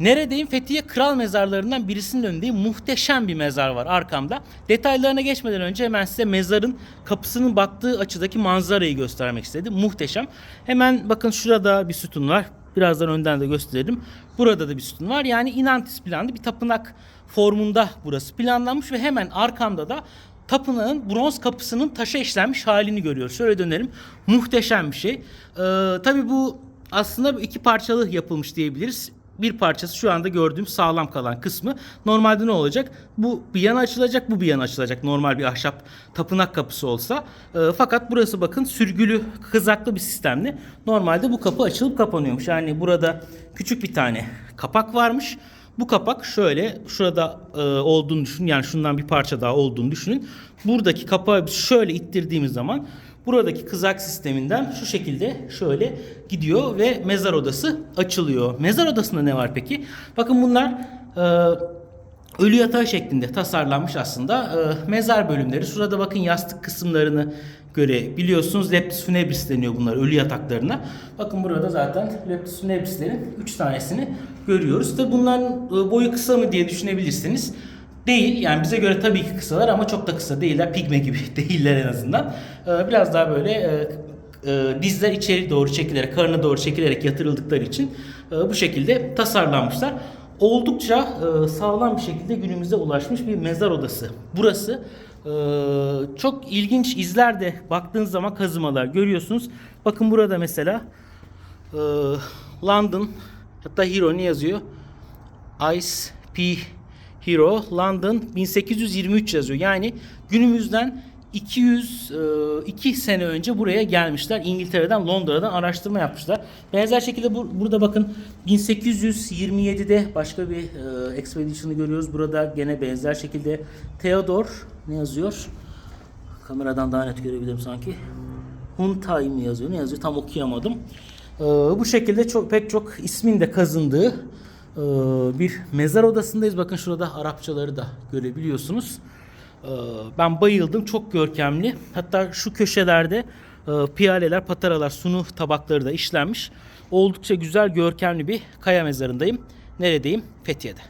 Neredeyim? Fethiye Kral Mezarlarından birisinin önündeyim. Muhteşem bir mezar var arkamda. Detaylarına geçmeden önce hemen size mezarın kapısının baktığı açıdaki manzarayı göstermek istedim. Muhteşem. Hemen bakın şurada bir sütun var. Birazdan önden de gösteririm. Burada da bir sütun var. Yani inantis planlı bir tapınak formunda burası planlanmış ve hemen arkamda da tapınağın bronz kapısının taşa işlenmiş halini görüyoruz. Şöyle dönelim. Muhteşem bir şey. Ee, tabii bu aslında iki parçalı yapılmış diyebiliriz. Bir parçası şu anda gördüğüm sağlam kalan kısmı. Normalde ne olacak? Bu bir yana açılacak, bu bir yana açılacak. Normal bir ahşap tapınak kapısı olsa. Ee, fakat burası bakın sürgülü, kızaklı bir sistemli. Normalde bu kapı açılıp kapanıyormuş. Yani burada küçük bir tane kapak varmış. Bu kapak şöyle şurada e, olduğunu düşünün. Yani şundan bir parça daha olduğunu düşünün. Buradaki kapağı şöyle ittirdiğimiz zaman buradaki kızak sisteminden şu şekilde şöyle gidiyor ve mezar odası açılıyor. Mezar odasında ne var peki? Bakın bunlar e, ölü yatağı şeklinde tasarlanmış aslında e, mezar bölümleri. Şurada bakın yastık kısımlarını görebiliyorsunuz. Leptis funebris deniyor bunlar ölü yataklarına. Bakın burada zaten leptis funebrislerin 3 tanesini görüyoruz. Tabi bunların e, boyu kısa mı diye düşünebilirsiniz. Değil yani bize göre tabii ki kısalar ama çok da kısa değiller. Pigme gibi değiller en azından. E, Biraz daha böyle e, e, dizler içeri doğru çekilerek, karına doğru çekilerek yatırıldıkları için e, bu şekilde tasarlanmışlar. Oldukça sağlam bir şekilde günümüze ulaşmış bir mezar odası. Burası çok ilginç izler de baktığınız zaman kazımalar görüyorsunuz. Bakın burada mesela London hatta Hero ne yazıyor? Ice P Hero London 1823 yazıyor. Yani günümüzden 202 sene önce buraya gelmişler. İngiltere'den, Londra'dan araştırma yapmışlar. Benzer şekilde bu, burada bakın 1827'de başka bir e, expedition'ı görüyoruz. Burada gene benzer şekilde Theodor ne yazıyor? Kameradan daha net görebilirim sanki. Huntay mı yazıyor? Ne yazıyor? Tam okuyamadım. Ee, bu şekilde çok pek çok ismin de kazındığı e, bir mezar odasındayız. Bakın şurada Arapçaları da görebiliyorsunuz. Ee, ben bayıldım. Çok görkemli. Hatta şu köşelerde e, piyaleler, pataralar, sunu tabakları da işlenmiş. Oldukça güzel, görkemli bir kaya mezarındayım. Neredeyim? Fethiye'de.